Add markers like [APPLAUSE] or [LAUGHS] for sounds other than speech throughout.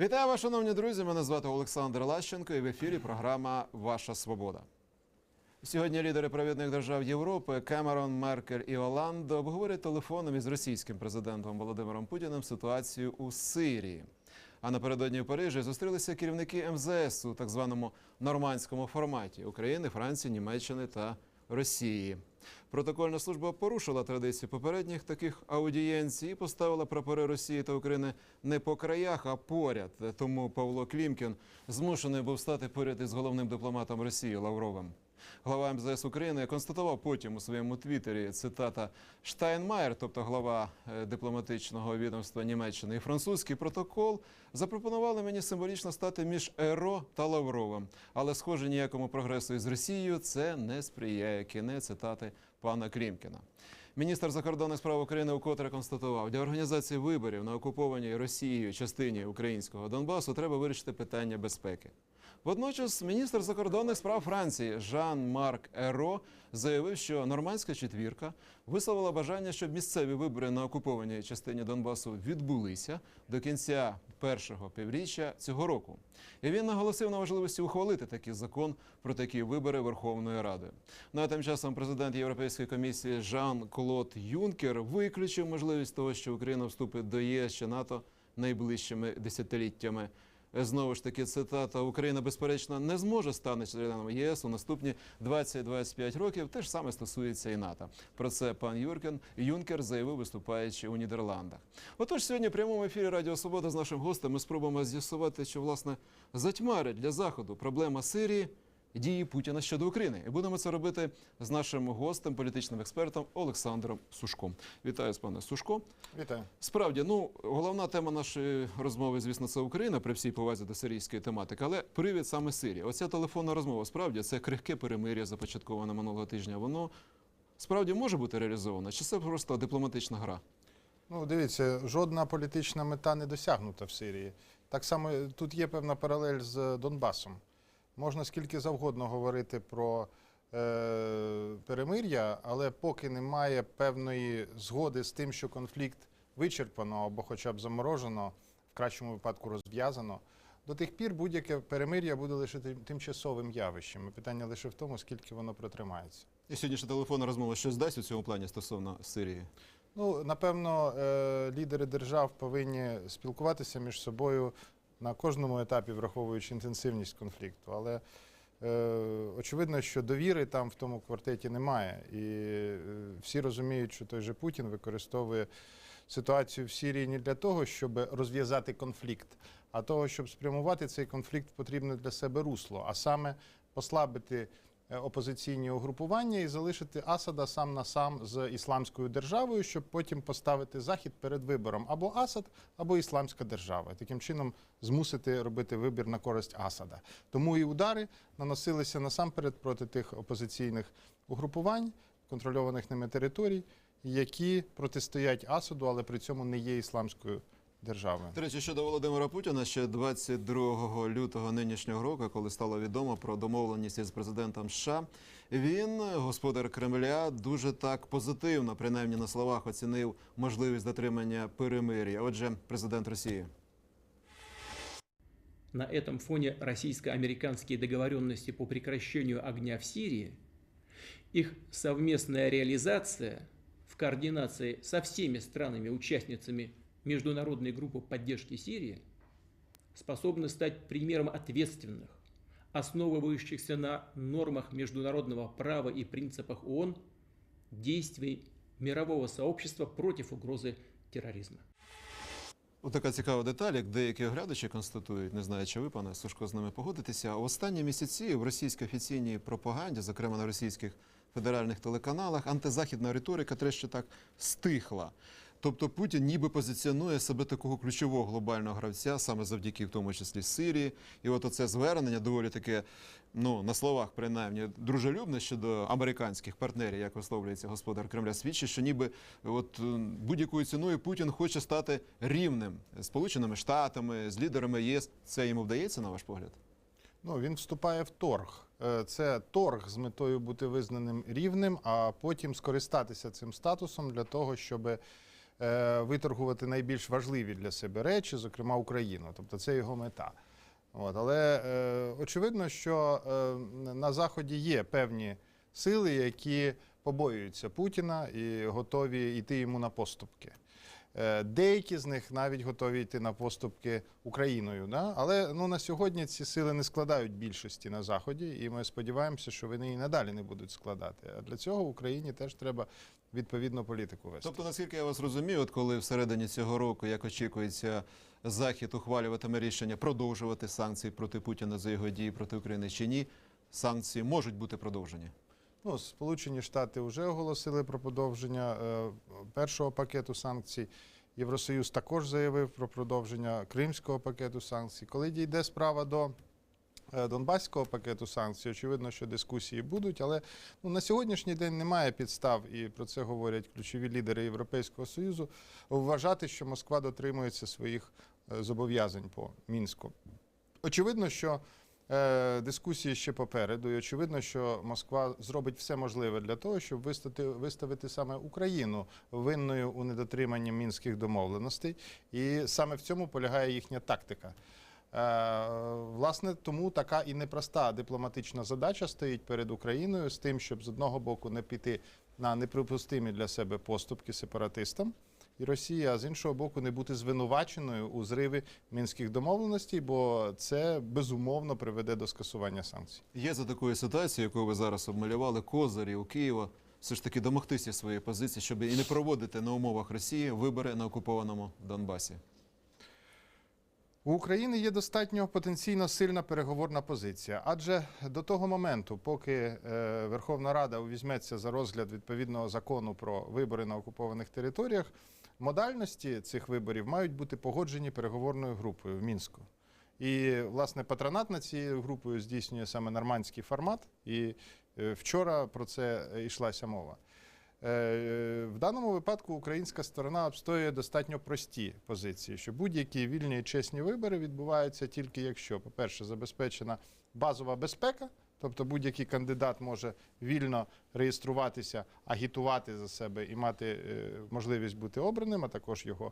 Вітаю вас, шановні друзі. Мене звати Олександр Лащенко, і в ефірі програма Ваша Свобода. Сьогодні лідери провідних держав Європи Кемерон, Меркель і Оланд обговорять телефоном із російським президентом Володимиром Путіним ситуацію у Сирії. А напередодні в Парижі зустрілися керівники МЗС у так званому нормандському форматі України, Франції, Німеччини та Росії. Протокольна служба порушила традицію попередніх таких аудієнцій і поставила прапори Росії та України не по краях, а поряд. Тому Павло Клімкін змушений був стати поряд із головним дипломатом Росії Лавровим. Глава МЗС України констатував потім у своєму твіттері цитата Штайнмаєр, тобто глава е, дипломатичного відомства Німеччини, і французький протокол запропонували мені символічно стати між Еро та Лавровим. Але, схоже, ніякому прогресу із Росією це не сприяє. Кінець цитати пана Клімкіна. Міністр закордонних справ України укотре констатував, для організації виборів на окупованій Росією частині українського Донбасу треба вирішити питання безпеки. Водночас міністр закордонних справ Франції Жан-Марк Еро заявив, що нормандська четвірка висловила бажання, щоб місцеві вибори на окупованій частині Донбасу відбулися до кінця першого півріччя цього року. І він наголосив на важливості ухвалити такий закон про такі вибори Верховною Радою. Ну а тим часом президент Європейської комісії Жан-Клод Юнкер виключив можливість того, що Україна вступить до ЄС чи НАТО найближчими десятиліттями. Знову ж таки, цитата Україна, безперечно, не зможе стати членом ЄС у наступні 20-25 років. Те ж саме стосується і НАТО. Про це пан Юркен Юнкер заявив, виступаючи у Нідерландах. Отож, сьогодні в прямому ефірі Радіо Свобода з нашим гостем ми спробуємо з'ясувати, що власне затьмарить для заходу проблема Сирії. Дії Путіна щодо України, і будемо це робити з нашим гостем, політичним експертом Олександром Сушком. Вітаю з пане Сушко. Вітаю. Справді, ну головна тема нашої розмови, звісно, це Україна при всій повазі до сирійської тематики, але привід саме Сирія. Оця телефонна розмова справді це крихке перемир'я, започатковане минулого тижня. Воно справді може бути реалізовано, чи це просто дипломатична гра? Ну, дивіться, жодна політична мета не досягнута в Сирії. Так само тут є певна паралель з Донбасом. Можна скільки завгодно говорити про е, перемир'я, але поки немає певної згоди з тим, що конфлікт вичерпано або хоча б заморожено, в кращому випадку розв'язано, до тих пір будь-яке перемир'я буде лише тимчасовим явищем. І питання лише в тому, скільки воно протримається. І сьогоднішня телефонна розмова щось дасть у цьому плані стосовно Сирії? Ну, напевно, е, лідери держав повинні спілкуватися між собою на кожному етапі, враховуючи інтенсивність конфлікту. Але е, очевидно, що довіри там в тому квартеті немає. І е, всі розуміють, що той же Путін використовує ситуацію в Сирії не для того, щоб розв'язати конфлікт, а того, щоб спрямувати цей конфлікт, потрібне для себе русло, а саме послабити опозиційні угрупування і залишити Асада сам на сам з ісламською державою, щоб потім поставити захід перед вибором або Асад, або Ісламська держава. Таким чином змусити робити вибір на користь Асада. Тому і удари наносилися насамперед проти тих опозиційних угрупувань, контрольованих ними територій, які протистоять Асаду, але при цьому не є ісламською державою. До речі, щодо Володимира Путіна, ще 22 лютого нинішнього року, коли стало відомо про домовленість із президентом США, він, господар Кремля, дуже так позитивно, принаймні на словах, оцінив можливість дотримання перемир'я. Отже, президент Росії. На этом фоне российско-американские договоренности по прекращению огня в Сирии, их совместная реализация в координации со всеми странами-участницами Международной группы поддержки Сирии способны стать примером ответственных, основывающихся на нормах международного права и принципах ООН действий мирового сообщества против угрозы терроризма. От така цікава деталь, як деякі оглядачі констатують, не знаю, чи ви, пане Сушко, з ними погодитеся. В останні місяці в російській офіційній пропаганді, зокрема на російських федеральних телеканалах, антизахідна риторика трішки так стихла. Тобто Путін ніби позиціонує себе такого ключового глобального гравця, саме завдяки в тому числі Сирії. І от оце звернення доволі таке, ну на словах принаймні, дружелюбне щодо американських партнерів, як висловлюється господар Кремля, свідчить, що ніби от е, будь-якою ціною Путін хоче стати рівним Сполученими Штатами, з лідерами ЄС. Це йому вдається, на ваш погляд? Ну, він вступає в торг. Е, Це торг з метою бути визнаним рівним, а потім скористатися цим статусом для того, щоб виторгувати найбільш важливі для себе речі, зокрема Україну. Тобто це його мета. От, але е, очевидно, що е, на Заході є певні сили, які побоюються Путіна і готові йти йому на поступки. Е, Деякі з них навіть готові йти на поступки Україною. Да? Але ну, на сьогодні ці сили не складають більшості на Заході, і ми сподіваємося, що вони і надалі не будуть складати. А для цього Україні теж треба відповідну політику вести. Тобто, наскільки я вас розумію, от коли всередині цього року, як очікується, Захід ухвалюватиме рішення продовжувати санкції проти Путіна за його дії проти України чи ні, санкції можуть бути продовжені. Ну, Сполучені Штати вже оголосили про подовження е, першого пакету санкцій. Євросоюз також заявив про продовження кримського пакету санкцій. Коли дійде справа до Донбаського пакету санкцій, очевидно, що дискусії будуть, але ну, на сьогоднішній день немає підстав, і про це говорять ключові лідери Європейського Союзу, вважати, що Москва дотримується своїх е, зобов'язань по Мінську. Очевидно, що Е, дискусії ще попереду, і очевидно, що Москва зробить все можливе для того, щоб виставити, виставити саме Україну винною у недотриманні мінських домовленостей, і саме в цьому полягає їхня тактика. Е, власне, тому така і непроста дипломатична задача стоїть перед Україною з тим, щоб з одного боку не піти на неприпустимі для себе поступки сепаратистам і Росії, а з іншого боку, не бути звинуваченою у зриві мінських домовленостей, бо це безумовно приведе до скасування санкцій. Є за такою ситуацією, яку ви зараз обмалювали, козирі у Києва, все ж таки домогтися своєї позиції, щоб і не проводити на умовах Росії вибори на окупованому Донбасі. У України є достатньо потенційно сильна переговорна позиція, адже до того моменту, поки е, Верховна Рада увізьметься за розгляд відповідного закону про вибори на окупованих територіях, модальності цих виборів мають бути погоджені переговорною групою в Мінську. І, власне, патронат над цією групою здійснює саме нормандський формат, і е, вчора про це йшлася мова. Е, В даному випадку українська сторона обстоює достатньо прості позиції, що будь-які вільні і чесні вибори відбуваються тільки якщо, по-перше, забезпечена базова безпека, тобто будь-який кандидат може вільно реєструватися, агітувати за себе і мати е, можливість бути обраним, а також його е,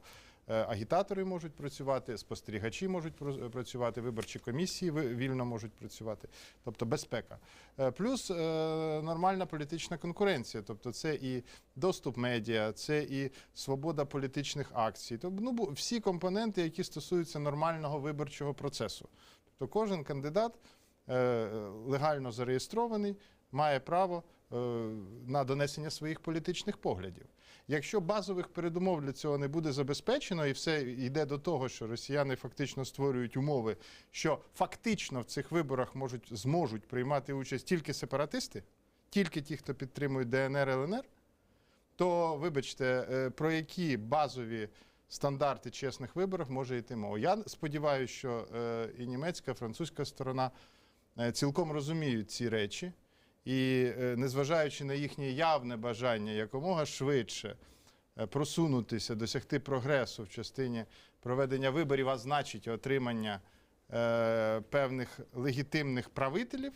агітатори можуть працювати, спостерігачі можуть про- працювати, виборчі комісії вільно можуть працювати, тобто безпека. Е, Плюс е, нормальна політична конкуренція, тобто це і доступ медіа, це і свобода політичних акцій. Тобто ну, всі компоненти, які стосуються нормального виборчого процесу. Тобто кожен кандидат е, легально зареєстрований, має право е, на донесення своїх політичних поглядів. Якщо базових передумов для цього не буде забезпечено, і все йде до того, що росіяни фактично створюють умови, що фактично в цих виборах можуть зможуть приймати участь тільки сепаратисти, тільки ті, хто підтримують ДНР ЛНР, то вибачте, е, про які базові стандарти чесних виборів може йти мова. Я сподіваюся, що е, і німецька, і французька сторона е, цілком розуміють ці речі, і е, незважаючи на їхнє явне бажання якомога швидше е, просунутися, досягти прогресу в частині проведення виборів, а значить отримання е, певних легітимних правителів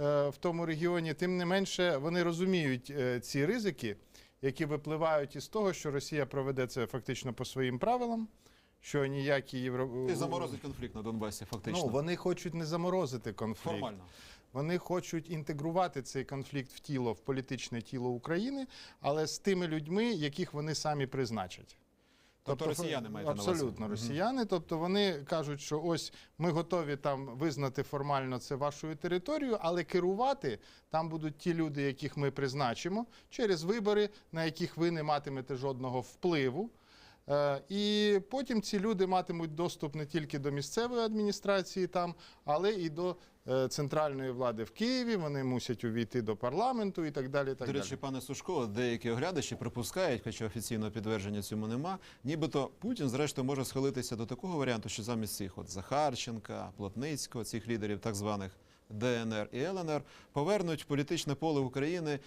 е, в тому регіоні, тим не менше вони розуміють е, ці ризики, які випливають із того, що Росія проведе це фактично по своїм правилам, що ніякі євро... І заморозить конфлікт на Донбасі, фактично. Ну, вони хочуть не заморозити конфлікт. Формально. Вони хочуть інтегрувати цей конфлікт в тіло, в політичне тіло України, але з тими людьми, яких вони самі призначать. Тобто росіяни маєте на абсолютно Мгм. росіяни. Тобто вони кажуть, що ось ми готові там визнати формально це вашою територією, але керувати там будуть ті люди, яких ми призначимо через вибори, на яких ви не матимете жодного впливу. Е, І потім ці люди матимуть доступ не тільки до місцевої адміністрації там, але і до центральної влади в Києві. Вони мусять увійти до парламенту і так далі. Так До речі, далі. пане Сушко, деякі оглядачі припускають, хоча офіційного підтвердження цьому нема, нібито Путін, зрештою, може схилитися до такого варіанту, що замість цих от Захарченка, Плотницького, цих лідерів так званих ДНР і ЛНР, повернуть в політичне поле України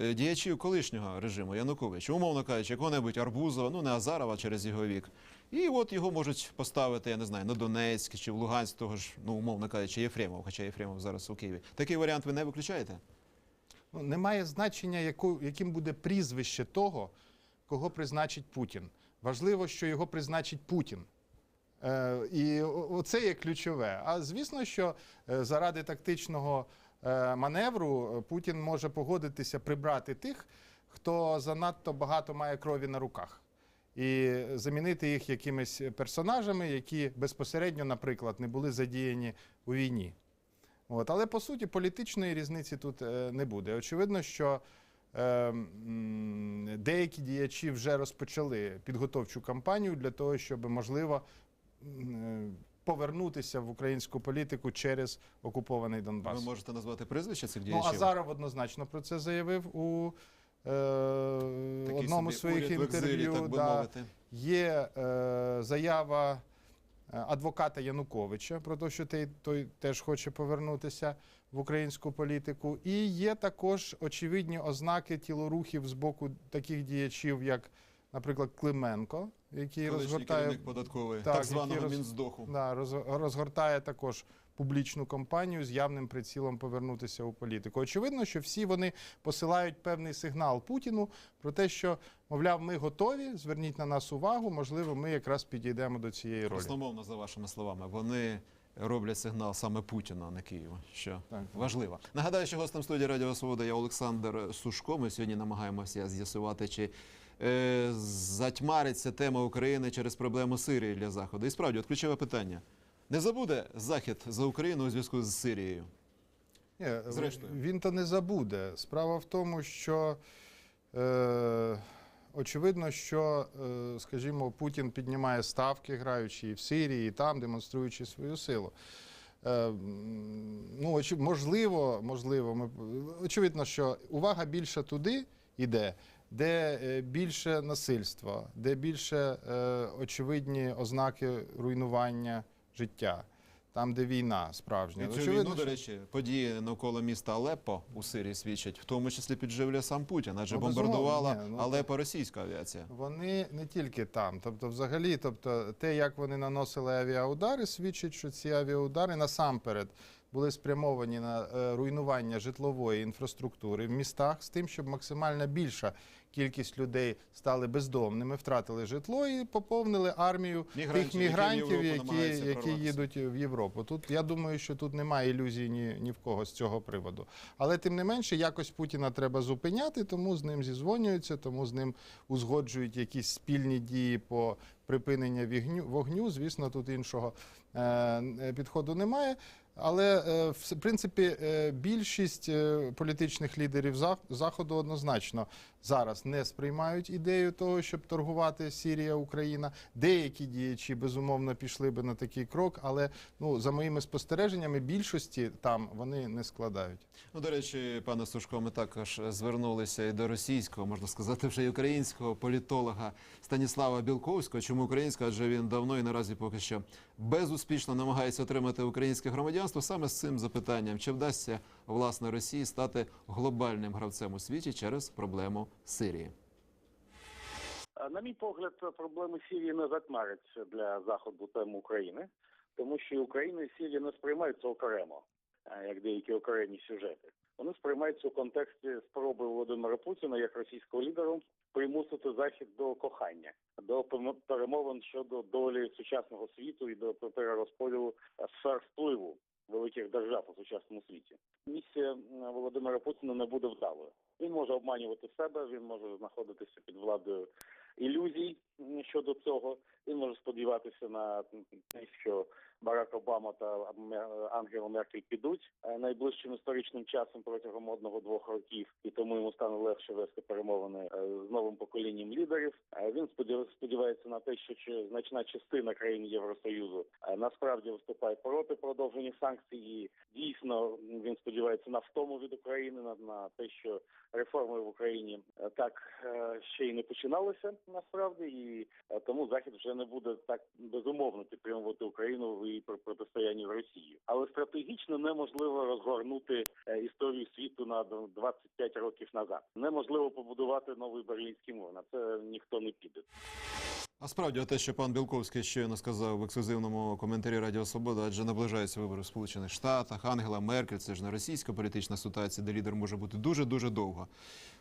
е, діячів колишнього режиму Януковича, умовно кажучи, якого-небудь Арбузова, ну не Азарова через його вік. І от його можуть поставити, я не знаю, на Донецьк чи в Луганськ, того ж, ну умовно кажучи, Єфремов, хоча Єфремов зараз у Києві. Такий варіант ви не виключаєте? Ну, немає значення, яку, яким буде прізвище того, кого призначить Путін. Важливо, що його призначить Путін. Е, І оце є ключове. А звісно, що е, заради тактичного е, маневру е, Путін може погодитися прибрати тих, хто занадто багато має крові на руках, і замінити їх якимись персонажами, які безпосередньо, наприклад, не були задіяні у війні. От. Але по суті політичної різниці тут е, не буде. Очевидно, що е, деякі діячі вже розпочали підготовчу кампанію для того, щоб можливо е, повернутися в українську політику через окупований Донбас. Ви можете назвати прізвище цих Ну, діячів? Азаров однозначно про це заявив у Такий одному з своїх інтерв'ю. так да. Є е, заява е, адвоката Януковича про те, що той, той теж хоче повернутися в українську політику. І є також очевидні ознаки тілорухів з боку таких діячів, як, наприклад, Клименко, який Колишній розгортає податкової, Так, так, званого роз- Мінздоху. Да, роз- розгортає також публічну кампанію з явним прицілом повернутися у політику. Очевидно, що всі вони посилають певний сигнал Путіну про те, що, мовляв, ми готові, зверніть на нас увагу, можливо, ми якраз підійдемо до цієї ролі. Основмовно, за вашими словами, вони роблять сигнал саме Путіна, а не Києва, що Так. важливо. Нагадаю, що гостем студії Радіо Свобода є Олександр Сушко. Ми сьогодні намагаємося з'ясувати, чи е, затьмариться тема України через проблему Сирії для Заходу. І справді, от ключове питання. Не забуде Захід за Україну у зв'язку з Сирією? Ні, Зрештою. він то не забуде. Справа в тому, що е, очевидно, що, е, скажімо, Путін піднімає ставки, граючи і в Сирії, і там, демонструючи свою силу. Е, ну, можливо, можливо, ми, очевидно, що увага більше туди йде, де е, більше насильства, де більше е, очевидні ознаки руйнування життя, там, де війна справжня. І цю Очевидно, війну, до речі, події навколо міста Алеппо у Сирії свідчать, в тому числі підживлює сам Путін, адже Ну, бомбардувала ні, ну, Алеппо російська авіація. Вони не тільки там, тобто, взагалі, тобто, те, як вони наносили авіаудари, свідчить, що ці авіаудари насамперед були спрямовані на е, руйнування житлової інфраструктури в містах з тим, щоб максимально більша кількість людей стали бездомними, втратили житло і поповнили армію Мігрантів, тих мігрантів, які, які їдуть в Європу. Тут я думаю, що тут немає ілюзій ні, ні в кого з цього приводу. Але тим не менше, якось Путіна треба зупиняти, тому з ним зізвонюються, тому з ним узгоджують якісь спільні дії по припиненню вогню. Звісно, тут іншого е, е, підходу немає. Але е, в принципі е, більшість е, політичних лідерів заходу однозначно зараз не сприймають ідею того, щоб торгувати Сірія, Україна. Деякі діячі безумовно пішли би на такий крок, але ну за моїми спостереженнями, більшості там вони не складають. Ну, до речі, пане Сушко, ми також звернулися і до російського, можна сказати, вже й українського політолога Станіслава Білковського. Чому українського? Адже він давно і наразі поки що безуспішно намагається отримати українське громадянство саме з цим запитанням, чи вдасться власне Росії стати глобальним гравцем у світі через проблему Сирії. На мій погляд, проблеми Сирії не затьмарять для заходу тему України, тому що Україна і Сирія не сприймаються окремо, а, як деякі окремі сюжети. Вони сприймаються у контексті спроби Володимира Путіна як російського лідера примусити захід до кохання, до перемовин щодо долі сучасного світу і до перерозподілу а, сфер впливу великих держав у сучасному світі. Місія Володимира Путіна не буде вдалою. Він може обманювати себе, він може знаходитися під владою ілюзій щодо цього. Він може сподіватися на те, що Барак Обама та Ангела Меркель підуть е, найближчим історичним часом протягом одного-двох років, і тому йому стане легше вести перемовини е, з новим поколінням лідерів. Е, Він сподів- сподівається на те, що значна частина країн Євросоюзу насправді виступає проти продовження санкцій. І дійсно він сподівається на втому від України, на, на те, що реформи в Україні так ще й не починалися насправді, і тому захід вже не буде так безумовно підтримувати Україну в її пр- протистоянні з Росією. Але стратегічно неможливо розгорнути е, історію світу на д- 25 років назад. Неможливо побудувати новий берлінський мур. На це ніхто не піде. А справді, те, що пан Білковський щойно сказав в ексклюзивному коментарі Радіо Свобода, адже наближаються вибори в Сполучених Штатах, Ангела Меркель, це ж не російська політична ситуація, де лідер може бути дуже-дуже довго.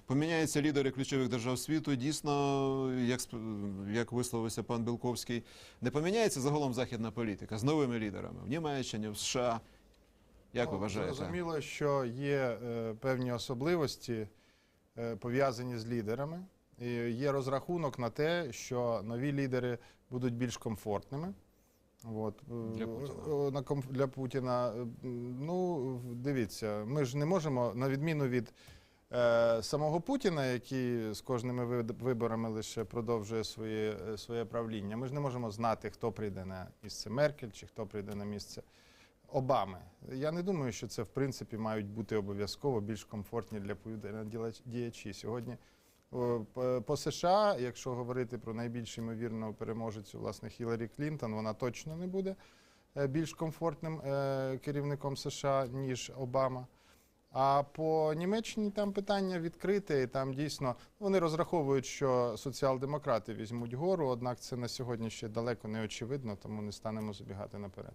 Поміняються лідери ключових держав світу. Дійсно, як, сп- як висловився пан Білковський, не поміняється загалом західна політика з новими лідерами в Німеччині, в США. Як ви Ну, вважаєте? Зрозуміло, що є е, певні особливості е, пов'язані з лідерами. І є розрахунок на те, що нові лідери будуть більш комфортними. От. е, Для Путіна. для Путіна. Ну, дивіться, ми ж не можемо, на відміну від самого Путіна, який з кожними виборами лише продовжує своє, е, своє правління, ми ж не можемо знати, хто прийде на місце Меркель чи хто прийде на місце Обами. Я не думаю, що це в принципі мають бути обов'язково більш комфортні для діячі. Сьогодні по- США, якщо говорити про найбільш ймовірну переможецю, власне, Хіларі Клінтон, вона точно не буде е, більш комфортним е, керівником США, ніж Обама. А по Німеччині там питання відкрите, і там дійсно вони розраховують, що соціал-демократи візьмуть гору, однак це на сьогодні ще далеко не очевидно, тому не станемо забігати наперед.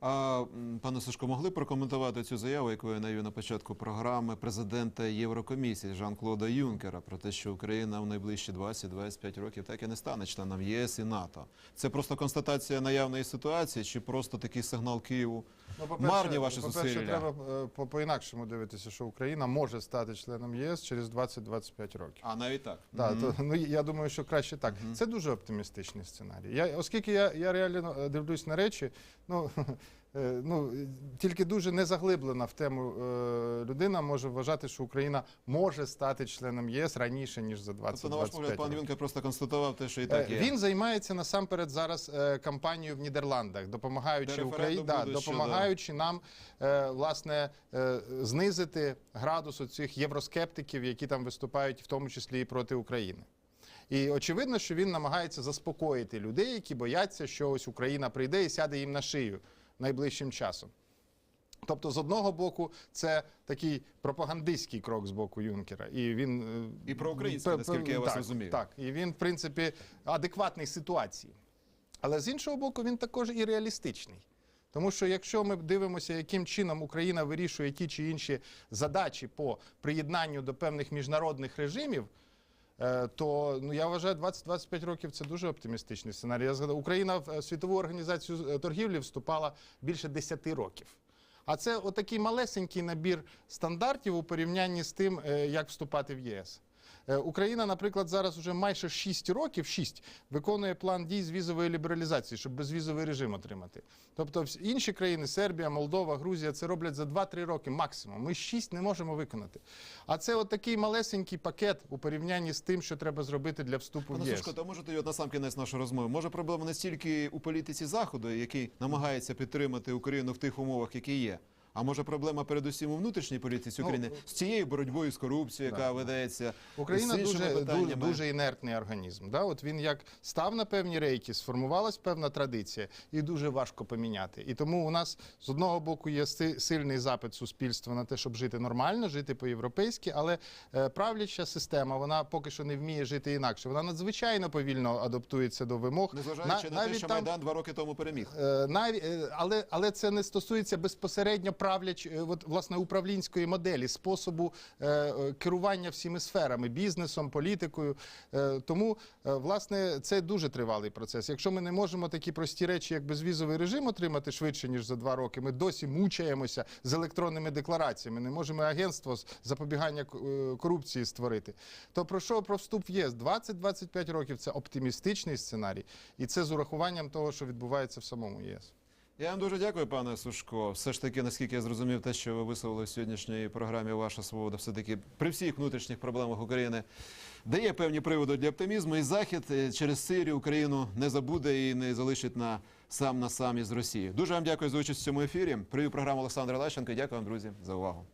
А пане Сашко, могли прокоментувати цю заяву, яку я навів на початку програми президента Єврокомісії Жан-Клода Юнкера про те, що Україна в найближчі 20-25 років так і не стане членом ЄС і НАТО. Це просто констатація наявної ситуації, чи просто такий сигнал Києву? Ну, Марні ваші зусилля. треба е, по- по-інакшому дивитися, що Україна може стати членом ЄС через 20-25 років. А навіть так. Да, Мгм. то, ну, я думаю, що краще так. Мгм. Це дуже оптимістичний сценарій. Я, оскільки я, я реально е, дивлюсь на речі, ну, [LAUGHS] ну, е, тільки дуже незаглиблена в тему е, людина може вважати, що Україна може стати членом єс раніше, ніж за 20-25 Тобто, на ваш погляд, пан. Юнкер просто констатував те, що і Е, так є. Він займається насамперед зараз е, кампанією в Нідерландах, допомагаючи Україні, да, буде щодо- допомагаючи нам е, власне е, знизити градус оцих євроскептиків, які там виступають, в тому числі і проти України. І очевидно, що він намагається заспокоїти людей, які бояться, що ось Україна прийде і сяде їм на шию найближчим часом. Тобто, з одного боку, це такий пропагандистський крок з боку Юнкера, і він е, І проукраїнський, наскільки я вас так, розумію. Так, і він, в принципі, адекватний ситуації. Але з іншого боку, він також і реалістичний. Тому що якщо ми дивимося, яким чином Україна вирішує ті чи інші задачі по приєднанню до певних міжнародних режимів, то ну я вважаю, 20-25 років це дуже оптимістичний сценарій. Я згадав, Україна в е, світову організацію е, торгівлі вступала більше 10 років. А це отакий малесенький набір стандартів у порівнянні з тим, е, як вступати в ЄС. Е, Україна, наприклад, зараз вже майже 6 років 6, виконує план дій з візової лібералізації, щоб безвізовий режим отримати. Тобто інші країни, Сербія, Молдова, Грузія, це роблять за 2-3 роки максимум. Ми 6 не можемо виконати. А це от такий малесенький пакет у порівнянні з тим, що треба зробити для вступу в ЄС. Сушко, то може тоді от на сам кінець нашої розмови. Може проблема не стільки у політиці Заходу, який намагається підтримати Україну в тих умовах, які є. А може проблема передусім у внутрішній політиці Ну, України з цією боротьбою з корупцією, яка да. ведеться Україна дуже, дуже, дуже інертний організм. Да? От він як став на певні рейки, сформувалась певна традиція, і дуже важко поміняти. І тому у нас з одного боку є си- сильний запит суспільства на те, щоб жити нормально, жити по-європейськи, але е, правляча система вона поки що не вміє жити інакше. Вона надзвичайно повільно адаптується до вимог. Незважаючи на, те, що там- Майдан два роки тому переміг. Е, наві- е, але, але це не стосується безпосередньо правляч, е, от, власне, управлінської моделі, способу е, е, керування всіми сферами, бізнесом, політикою. Тому, власне, це дуже тривалий процес. Якщо ми не можемо такі прості речі, як безвізовий режим, отримати швидше ніж за два роки, ми досі мучаємося з електронними деклараціями. Не можемо агентство з запобігання корупції створити. То про що про вступ в ЄС? 20-25 років це оптимістичний сценарій, і це з урахуванням того, що відбувається в самому ЄС. Я вам дуже дякую, пане Сушко. Все ж таки, наскільки я зрозумів, те, що ви висловили в сьогоднішній програмі Ваша свобода, все таки при всіх внутрішніх проблемах України дає певні приводи для оптимізму. І захід е, через Сирію Україну не забуде і не залишить на сам на сам із Росії. Дуже вам дякую за участь в цьому ефірі. Привів програму Олександра Лащенко. Дякую вам, друзі, за увагу.